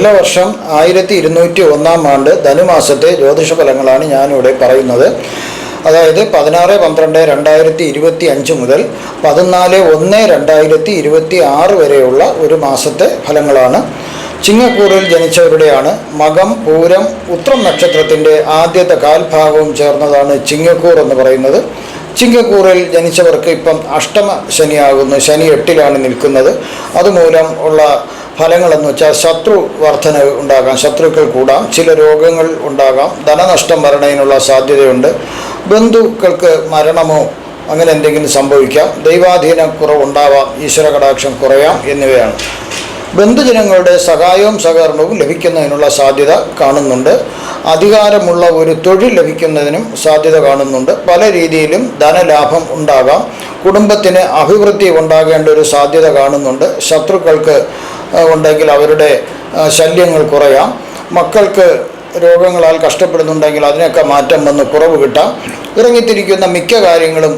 വർഷം ആയിരത്തി ഇരുന്നൂറ്റി ഒന്നാം ആണ്ട് ധനുമാസത്തെ ജ്യോതിഷ ഫലങ്ങളാണ് ഞാനിവിടെ പറയുന്നത്. അതായത് പതിനാറ് പന്ത്രണ്ട് രണ്ടായിരത്തി ഇരുപത്തി അഞ്ച് മുതൽ പതിനാല് ഒന്ന് രണ്ടായിരത്തി ഇരുപത്തി ആറ് വരെയുള്ള ഒരു മാസത്തെ ഫലങ്ങളാണ്. ചിങ്ങക്കൂറിൽ ജനിച്ചവരുടെയാണ് മകം പൂരം ഉത്രം നക്ഷത്രത്തിന്റെ ആദ്യത്തെ കാൽഭാഗവും ചേർന്നതാണ് ചിങ്ങക്കൂർ എന്ന് പറയുന്നത്. ചിങ്ങക്കൂറിൽ ജനിച്ചവർക്ക് ഇപ്പം അഷ്ടമ ശനിയാകുന്നു ശനി എട്ടിലാണ് നിൽക്കുന്നത്. അതുമൂലം ഉള്ള ഫലങ്ങളെന്ന് വെച്ചാൽ ശത്രു വർധന ഉണ്ടാകാം ശത്രുക്കൾ കൂടാം ചില രോഗങ്ങൾ ഉണ്ടാകാം ധനനഷ്ടം വരണതിനുള്ള സാധ്യതയുണ്ട്. ബന്ധുക്കൾക്ക് മരണമോ അങ്ങനെ എന്തെങ്കിലും സംഭവിക്കാം ദൈവാധീന കുറവുണ്ടാവാം ഈശ്വര കടാക്ഷം കുറയാം എന്നിവയാണ്. ബന്ധുജനങ്ങളുടെ സഹായവും സഹകരണവും ലഭിക്കുന്നതിനുള്ള സാധ്യത കാണുന്നുണ്ട്. അധികാരമുള്ള ഒരു തൊഴിൽ ലഭിക്കുന്നതിനും സാധ്യത കാണുന്നുണ്ട്. പല രീതിയിലും ധനലാഭം ഉണ്ടാകാം. കുടുംബത്തിന് അഭിവൃദ്ധി ഉണ്ടാകേണ്ട ഒരു സാധ്യത കാണുന്നുണ്ട്. ശത്രുക്കൾക്ക് ഉണ്ടെങ്കിൽ അവരുടെ ശല്യങ്ങൾ കുറയാം. മക്കൾക്ക് രോഗങ്ങളാൽ കഷ്ടപ്പെടുന്നുണ്ടെങ്കിൽ അതിനൊക്കെ മാറ്റം വന്ന് കുറവ് കിട്ടാം. ഇറങ്ങിത്തിരിക്കുന്ന മിക്ക കാര്യങ്ങളും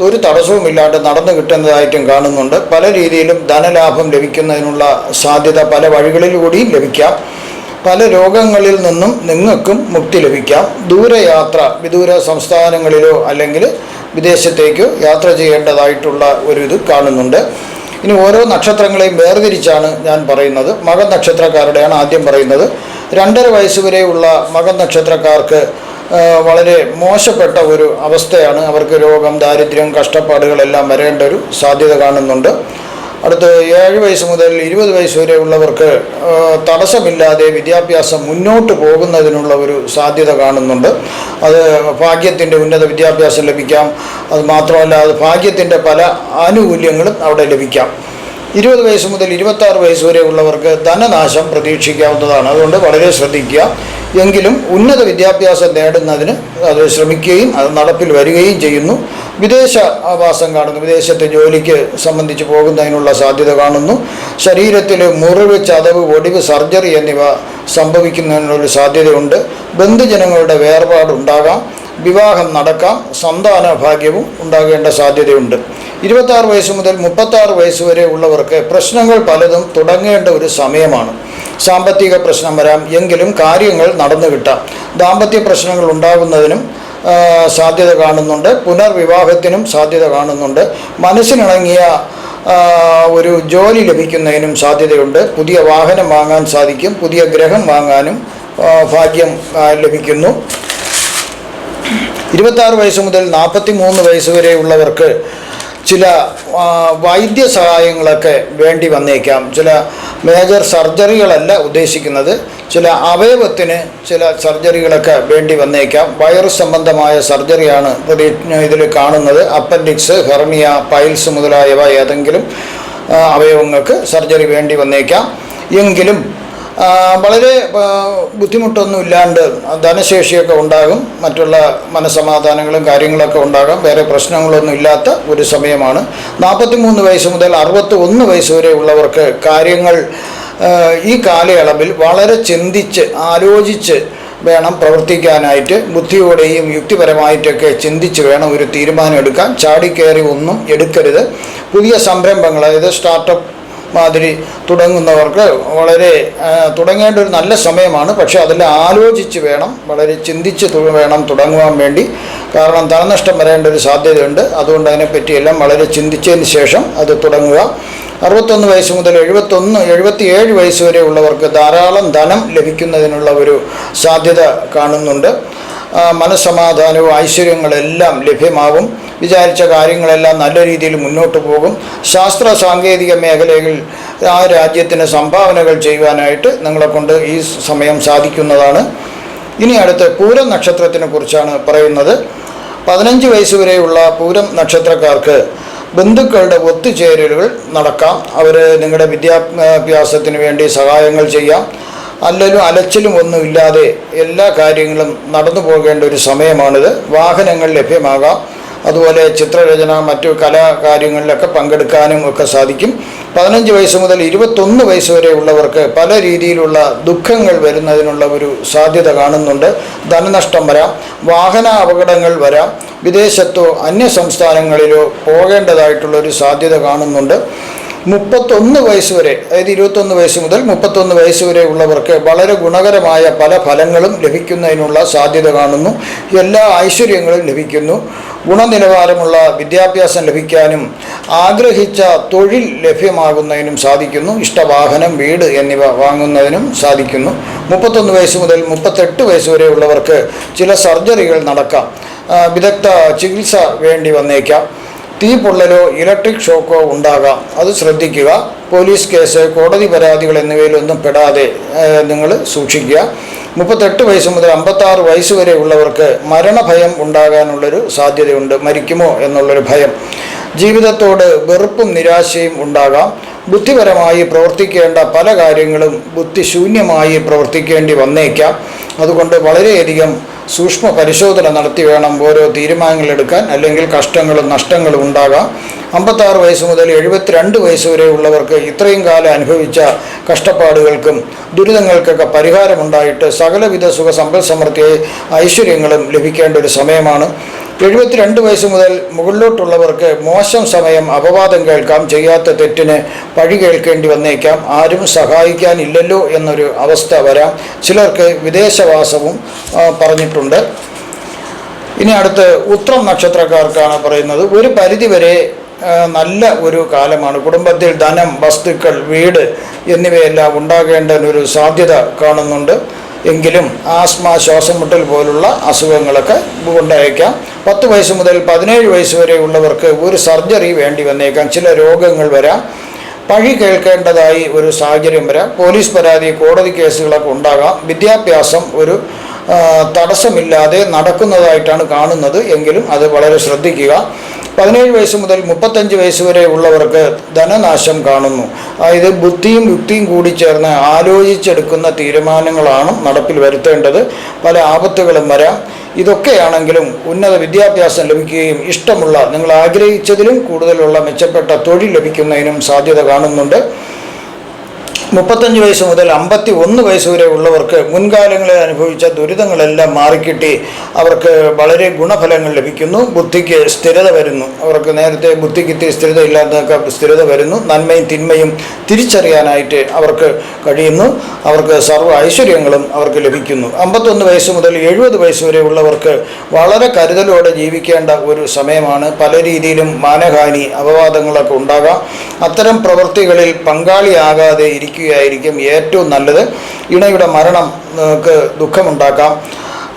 ഒരു തടസ്സവുമില്ലാണ്ട് നടന്നു കിട്ടുന്നതായിട്ടും കാണുന്നുണ്ട്. പല രീതിയിലും ധനലാഭം ലഭിക്കുന്നതിനുള്ള സാധ്യത പല വഴികളിലൂടെയും ലഭിക്കാം. പല രോഗങ്ങളിൽ നിന്നും നിങ്ങൾക്കും മുക്തി ലഭിക്കാം. ദൂരയാത്ര വിദൂര സംസ്ഥാനങ്ങളിലോ അല്ലെങ്കിൽ വിദേശത്തേക്കോ യാത്ര ചെയ്യേണ്ടതായിട്ടുള്ള ഒരു ഇത് കാണുന്നുണ്ട്. ഇനി ഓരോ നക്ഷത്രങ്ങളെയും വേർതിരിച്ചാണ് ഞാൻ പറയുന്നത്. മകൻ നക്ഷത്രക്കാരുടെയാണ് ആദ്യം പറയുന്നത്. രണ്ടര വയസ്സ് വരെയുള്ള മകൻ നക്ഷത്രക്കാർക്ക് വളരെ മോശപ്പെട്ട ഒരു അവസ്ഥയാണ്. അവർക്ക് രോഗം ദാരിദ്ര്യം കഷ്ടപ്പാടുകളെല്ലാം വരേണ്ട ഒരു സാധ്യത കാണുന്നുണ്ട്. അടുത്ത് ഏഴ് വയസ്സ് മുതൽ ഇരുപത് വയസ്സ് വരെ ഉള്ളവർക്ക് തടസ്സമില്ലാതെ വിദ്യാഭ്യാസം മുന്നോട്ട് പോകുന്നതിനുള്ള ഒരു സാധ്യത കാണുന്നുണ്ട്. അത് ഭാഗ്യത്തിന്റെ ഉന്നത വിദ്യാഭ്യാസം ലഭിക്കാം. അത് മാത്രമല്ല അത് ഭാഗ്യത്തിന്റെ പല ആനുകൂല്യങ്ങളും അവിടെ ലഭിക്കാം. ഇരുപത് വയസ്സ് മുതൽ ഇരുപത്താറ് വയസ്സ് വരെ ഉള്ളവർക്ക് ധനനാശം പ്രതീക്ഷിക്കാവുന്നതാണ്. അതുകൊണ്ട് വളരെ ശ്രദ്ധിക്കുക. എങ്കിലും ഉന്നത വിദ്യാഭ്യാസം നേടുന്നതിന് അത് ശ്രമിക്കുകയും അത് നടപ്പിൽ വരികയും ചെയ്യുന്നു. വിദേശ ആവാസം കാണുന്നു. വിദേശത്തെ ജോലിക്ക് സംബന്ധിച്ച് പോകുന്നതിനുള്ള സാധ്യത കാണുന്നു. ശരീരത്തിൽ മുറിവ് ചതവ് ഒടിവ് സർജറി എന്നിവ സംഭവിക്കുന്നതിനുള്ള സാധ്യതയുണ്ട്. ബന്ധുജനങ്ങളുടെ വേർപാടുണ്ടാകാം വിവാഹം നടക്കാം. സന്താന ഭാഗ്യവും ഉണ്ടാകേണ്ട സാധ്യതയുണ്ട്. ഇരുപത്താറ് വയസ്സ് മുതൽ മുപ്പത്താറ് വയസ്സ് വരെ ഉള്ളവർക്ക് പ്രശ്നങ്ങൾ പലതും തുടങ്ങേണ്ട ഒരു സമയമാണ്. സാമ്പത്തിക പ്രശ്നം വരാം. എങ്കിലും കാര്യങ്ങൾ നടന്നു കിട്ടാം. ദാമ്പത്യ പ്രശ്നങ്ങൾ ഉണ്ടാകുന്നതിനും സാധ്യത കാണുന്നുണ്ട്. പുനർവിവാഹത്തിനും സാധ്യത കാണുന്നുണ്ട്. മനസ്സിനിണങ്ങിയ ഒരു ജോലി ലഭിക്കുന്നതിനും സാധ്യതയുണ്ട്. പുതിയ വാഹനം വാങ്ങാൻ സാധിക്കും. പുതിയ ഗ്രഹം വാങ്ങാനും ഭാഗ്യം ലഭിക്കുന്നു ലഭിക്കുന്നു. ഇരുപത്താറ് വയസ്സ് മുതൽ നാൽപ്പത്തി മൂന്ന് വയസ്സ് വരെയുള്ളവർക്ക് ചില വൈദ്യ സഹായങ്ങളൊക്കെ വേണ്ടി വന്നേക്കാം. ചില മേജർ സർജറികളല്ല ഉദ്ദേശിക്കുന്നത്. ചില അവയവത്തിന് ചില സർജറികളൊക്കെ വേണ്ടി വന്നേക്കാം. വൈറസ് സംബന്ധമായ സർജറിയാണ് ഇതിൽ കാണുന്നത്. അപ്പൻഡിക്സ് ഹെർണിയ പൈൽസ് മുതലായവ ഏതെങ്കിലും അവയവങ്ങൾക്ക് സർജറി വേണ്ടി വന്നേക്കാം. എങ്കിലും വളരെ ബുദ്ധിമുട്ടൊന്നും ഇല്ലാണ്ട് ധനശേഷിയൊക്കെ ഉണ്ടാകും. മറ്റുള്ള മനസമാധാനങ്ങളും കാര്യങ്ങളൊക്കെ ഉണ്ടാകാം. വേറെ പ്രശ്നങ്ങളൊന്നും ഇല്ലാത്ത ഒരു സമയമാണ്. നാൽപ്പത്തി മൂന്ന് വയസ്സ് മുതൽ അറുപത്തി ഒന്ന് വയസ്സ് വരെ ഉള്ളവർക്ക് കാര്യങ്ങൾ ഈ കാലയളവിൽ വളരെ ചിന്തിച്ച് ആലോചിച്ച് വേണം പ്രവർത്തിക്കാനായിട്ട് ബുദ്ധിയോടെയും യുക്തിപരമായിട്ടൊക്കെ ചിന്തിച്ച് വേണം ഒരു തീരുമാനം എടുക്കാൻ. ചാടിക്കയറി ഒന്നും എടുക്കരുത്. പുതിയ സംരംഭങ്ങൾ അതായത് സ്റ്റാർട്ടപ്പ് മാതിരി തുടങ്ങുന്നവർക്ക് വളരെ തുടങ്ങേണ്ട ഒരു നല്ല സമയമാണ്. പക്ഷേ അതിൽ ആലോചിച്ച് വേണം വളരെ ചിന്തിച്ച് വേണം തുടങ്ങുവാൻ വേണ്ടി. കാരണം ധനനഷ്ടം വരേണ്ട ഒരു സാധ്യതയുണ്ട്. അതുകൊണ്ട് അതിനെപ്പറ്റിയെല്ലാം വളരെ ചിന്തിച്ചതിന് ശേഷം അത് തുടങ്ങുക. അറുപത്തൊന്ന് വയസ്സ് മുതൽ എഴുപത്തൊന്ന് എഴുപത്തിയേഴ് വയസ്സ് വരെ ഉള്ളവർക്ക് ധാരാളം ധനം ലഭിക്കുന്നതിനുള്ള ഒരു സാധ്യത കാണുന്നുണ്ട്. മനസ്സമാധാനവും ഐശ്വര്യങ്ങളെല്ലാം ലഭ്യമാകും വിചാരിച്ച കാര്യങ്ങളെല്ലാം നല്ല രീതിയിൽ മുന്നോട്ട് പോകും. ശാസ്ത്ര സാങ്കേതിക മേഖലകളിൽ ആ രാജ്യത്തിന് സംഭാവനകൾ ചെയ്യുവാനായിട്ട് നിങ്ങളെ കൊണ്ട് ഈ സമയം സാധിക്കുന്നതാണ്. ഇനി അടുത്ത് പൂരം നക്ഷത്രത്തിനെ കുറിച്ചാണ് പറയുന്നത്. പതിനഞ്ച് വയസ്സ് വരെയുള്ള പൂരം നക്ഷത്രക്കാർക്ക് ബന്ധുക്കളുടെ ഒത്തുചേരലുകൾ നടക്കാം. അവർ നിങ്ങളുടെ വിദ്യാഭ്യാസത്തിന് വേണ്ടി സഹായങ്ങൾ ചെയ്യാം. അല്ലലും അലച്ചിലും ഒന്നും ഇല്ലാതെ എല്ലാ കാര്യങ്ങളും നടന്നു പോകേണ്ട ഒരു സമയമാണിത്. വാഹനങ്ങൾ ലഭ്യമാകാം. അതുപോലെ ചിത്രരചന മറ്റു കലാകാര്യങ്ങളിലൊക്കെ പങ്കെടുക്കാനും ഒക്കെ സാധിക്കും. പതിനഞ്ച് വയസ്സ് മുതൽ ഇരുപത്തൊന്ന് വയസ്സ് വരെ ഉള്ളവർക്ക് പല രീതിയിലുള്ള ദുഃഖങ്ങൾ വരുന്നതിനുള്ള ഒരു സാധ്യത കാണുന്നുണ്ട്. ധനനഷ്ടം വരാം വാഹന അപകടങ്ങൾ വരാം വിദേശത്തോ അന്യ സംസ്ഥാനങ്ങളിലോ പോകേണ്ടതായിട്ടുള്ള ഒരു സാധ്യത കാണുന്നുണ്ട്. മുപ്പത്തൊന്ന് വയസ്സ് വരെ അതായത് ഇരുപത്തൊന്ന് വയസ്സ് മുതൽ മുപ്പത്തൊന്ന് വയസ്സ് വരെ ഉള്ളവർക്ക് വളരെ ഗുണകരമായ പല ഫലങ്ങളും ലഭിക്കുന്നതിനുള്ള സാധ്യത കാണുന്നു. എല്ലാ ഐശ്വര്യങ്ങളും ലഭിക്കുന്നു. ഗുണനിലവാരമുള്ള വിദ്യാഭ്യാസം ലഭിക്കാനും ആഗ്രഹിച്ച തൊഴിൽ ലഭ്യമാകുന്നതിനും സാധിക്കുന്നു. ഇഷ്ടവാഹനം വീട് എന്നിവ വാങ്ങുന്നതിനും സാധിക്കുന്നു. മുപ്പത്തൊന്ന് വയസ്സ് മുതൽ മുപ്പത്തെട്ട് വയസ്സ് വരെ ഉള്ളവർക്ക് ചില സർജറികൾ നടക്കാം. വിദഗ്ധ ചികിത്സ വേണ്ടി വന്നേക്കാം. തീ പൊള്ളലോ ഇലക്ട്രിക് ഷോക്കോ ഉണ്ടാകാം. അത് ശ്രദ്ധിക്കുക. പോലീസ് കേസ് കോടതി പരാതികൾ എന്നിവയിലൊന്നും പെടാതെ നിങ്ങൾ സൂക്ഷിക്കുക. മുപ്പത്തെട്ട് വയസ്സ് മുതൽ അമ്പത്താറ് വയസ്സ് വരെ ഉള്ളവർക്ക് മരണഭയം ഉണ്ടാകാനുള്ളൊരു സാധ്യതയുണ്ട്. മരിക്കുമോ എന്നുള്ളൊരു ഭയം. ജീവിതത്തോട് വെറുപ്പും നിരാശയും ഉണ്ടാകാം. ബുദ്ധിപരമായി പ്രവർത്തിക്കേണ്ട പല കാര്യങ്ങളും ബുദ്ധിശൂന്യമായി പ്രവർത്തിക്കേണ്ടി വന്നേക്കാം. അതുകൊണ്ട് വളരെയധികം സൂക്ഷ്മ പരിശോധന നടത്തി വേണം ഓരോ തീരുമാനങ്ങൾ എടുക്കാൻ. അല്ലെങ്കിൽ കഷ്ടങ്ങളും നഷ്ടങ്ങളും ഉണ്ടാകാം. അമ്പത്താറ് വയസ്സ് മുതൽ എഴുപത്തിരണ്ട് വയസ്സ് വരെ ഉള്ളവർക്ക് ഇത്രയും കാലം അനുഭവിച്ച കഷ്ടപ്പാടുകൾക്കും ദുരിതങ്ങൾക്കൊക്കെ പരിഹാരമുണ്ടായിട്ട് സകലവിധ സുഖ സമ്പൽ സമൃദ്ധിയെ ഐശ്വര്യങ്ങളും ലഭിക്കേണ്ട ഒരു സമയമാണ്. എഴുപത്തിരണ്ട് വയസ്സ് മുതൽ മുകളിലോട്ടുള്ളവർക്ക് മോശം സമയം അപവാദം കേൾക്കാം ചെയ്യാത്ത തെറ്റിന് പഴി കേൾക്കേണ്ടി വന്നേക്കാം. ആരും സഹായിക്കാനില്ലല്ലോ എന്നൊരു അവസ്ഥ വരാം. ചിലർക്ക് വിദേശവാസവും പറഞ്ഞിട്ടുണ്ട്. ഇനി അടുത്ത് ഉത്രം നക്ഷത്രക്കാർക്കാണ് പറയുന്നത്. ഒരു പരിധിവരെ നല്ല ഒരു കാലമാണ്. കുടുംബത്തിൽ ധനം വസ്തുക്കൾ വീട് എന്നിവയെല്ലാം ഉണ്ടാകേണ്ട ഒരു സാധ്യത കാണുന്നുണ്ട്. എങ്കിലും ആസ്മ ശ്വാസം മുട്ടൽ പോലുള്ള അസുഖങ്ങളൊക്കെ ഉണ്ടായേക്കാം. പത്ത് വയസ്സ് മുതൽ പതിനേഴ് വയസ്സ് വരെ ഉള്ളവർക്ക് ഒരു സർജറി വേണ്ടി വന്നേക്കാം. ചില രോഗങ്ങൾ വരാം. പഴി കേൾക്കേണ്ടതായി ഒരു സാഹചര്യം വരാം. പോലീസ് പരാതി കോടതി കേസുകളൊക്കെ ഉണ്ടാകാം. വിദ്യാഭ്യാസം ഒരു തടസ്സമില്ലാതെ നടക്കുന്നതായിട്ടാണ് കാണുന്നത്. എങ്കിലും അത് വളരെ ശ്രദ്ധിക്കുക. പതിനേഴ് വയസ്സ് മുതൽ മുപ്പത്തഞ്ച് വയസ്സ് വരെ ഉള്ളവർക്ക് ധനനാശം കാണുന്നു. അതായത് ബുദ്ധിയും യുക്തിയും കൂടി ചേർന്ന് ആലോചിച്ചെടുക്കുന്ന തീരുമാനങ്ങളാണ് നടപ്പിൽ വരുത്തേണ്ടത്. പല ആപത്തുകളും വരാം. ഇതൊക്കെയാണെങ്കിലും ഉന്നത വിദ്യാഭ്യാസം ലഭിക്കുകയും ഇഷ്ടമുള്ള നിങ്ങൾ ആഗ്രഹിച്ചതിലും കൂടുതലുള്ള മെച്ചപ്പെട്ട തൊഴിൽ ലഭിക്കുന്നതിനും സാധ്യത കാണുന്നുണ്ട്. മുപ്പത്തഞ്ച് വയസ്സ് മുതൽ അമ്പത്തി ഒന്ന് വയസ്സ് വരെ ഉള്ളവർക്ക് മുൻകാലങ്ങളിൽ അനുഭവിച്ച ദുരിതങ്ങളെല്ലാം മാറിക്കിട്ടി. അവർക്ക് വളരെ ഗുണഫലങ്ങൾ ലഭിക്കുന്നു. ബുദ്ധിക്ക് സ്ഥിരത വരുന്നു. അവർക്ക് നേരത്തെ ബുദ്ധിക്ക് ഇത്തിരി സ്ഥിരത ഇല്ലാത്തതൊക്കെ സ്ഥിരത വരുന്നു. നന്മയും തിന്മയും തിരിച്ചറിയാനായിട്ട് അവർക്ക് കഴിയുന്നു. അവർക്ക് സർവ ഐശ്വര്യങ്ങളും അവർക്ക് ലഭിക്കുന്നു. അമ്പത്തൊന്ന് വയസ്സ് മുതൽ എഴുപത് വയസ്സ് വരെ ഉള്ളവർക്ക് വളരെ കരുതലോടെ ജീവിക്കേണ്ട ഒരു സമയമാണ്. പല രീതിയിലും മാനഹാനി അപവാദങ്ങളൊക്കെ ഉണ്ടാകാം. അത്തരം പ്രവൃത്തികളിൽ പങ്കാളിയാകാതെ ഇരിക്കുകയായിരിക്കും ഏറ്റവും നല്ലത്. ഇണയുടെ മരണം ദുഃഖമുണ്ടാക്കാം.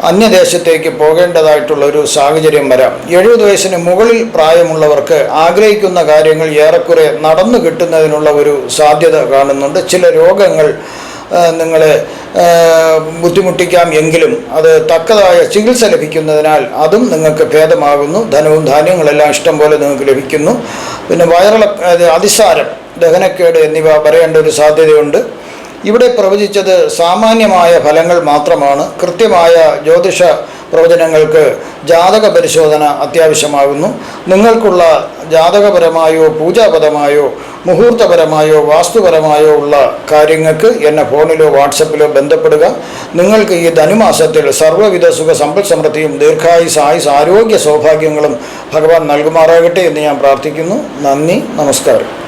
അന്യദേശത്തേക്ക് പോകേണ്ടതായിട്ടുള്ള ഒരു സാഹചര്യം വരാം. എഴുപത് വയസ്സിന് മുകളിൽ പ്രായമുള്ളവർക്ക് ആഗ്രഹിക്കുന്ന കാര്യങ്ങൾ ഏറെക്കുറെ നടന്നു കിട്ടുന്നതിനുള്ള ഒരു സാധ്യത കാണുന്നുണ്ട്. ചില രോഗങ്ങൾ നിങ്ങളെ ബുദ്ധിമുട്ടിക്കാം എങ്കിലും അത് തക്കതായ ചികിത്സ ലഭിക്കുന്നതിനാൽ അതും നിങ്ങൾക്ക് ഭേദമാകുന്നു. ധനവും ധാന്യങ്ങളെല്ലാം ഇഷ്ടം പോലെ നിങ്ങൾക്ക് ലഭിക്കുന്നു. പിന്നെ വയറിള അതിസാരം ദഹനക്കേട് എന്നിവ പറയേണ്ട ഒരു സാധ്യതയുണ്ട്. ഇവിടെ പ്രവചിച്ചത് സാമാന്യമായ ഫലങ്ങൾ മാത്രമാണ്. കൃത്യമായ ജ്യോതിഷ പ്രവചനങ്ങൾക്ക് ജാതക പരിശോധന അത്യാവശ്യമാകുന്നു. നിങ്ങൾക്കുള്ള ജാതകപരമായോ പൂജാപരമായോ മുഹൂർത്തപരമായോ വാസ്തുപരമായോ ഉള്ള കാര്യങ്ങൾക്ക് എന്നെ ഫോണിലോ വാട്സപ്പിലോ ബന്ധപ്പെടുക. നിങ്ങൾക്ക് ഈ ധനുമാസത്തിൽ സർവവിധ സുഖ സമ്പൽ സമൃദ്ധിയും ദീർഘായുസ് ആയുസ് ആരോഗ്യ സൗഭാഗ്യങ്ങളും ഭഗവാൻ നൽകുമാറാകട്ടെ എന്ന് ഞാൻ പ്രാർത്ഥിക്കുന്നു. നന്ദി നമസ്കാരം.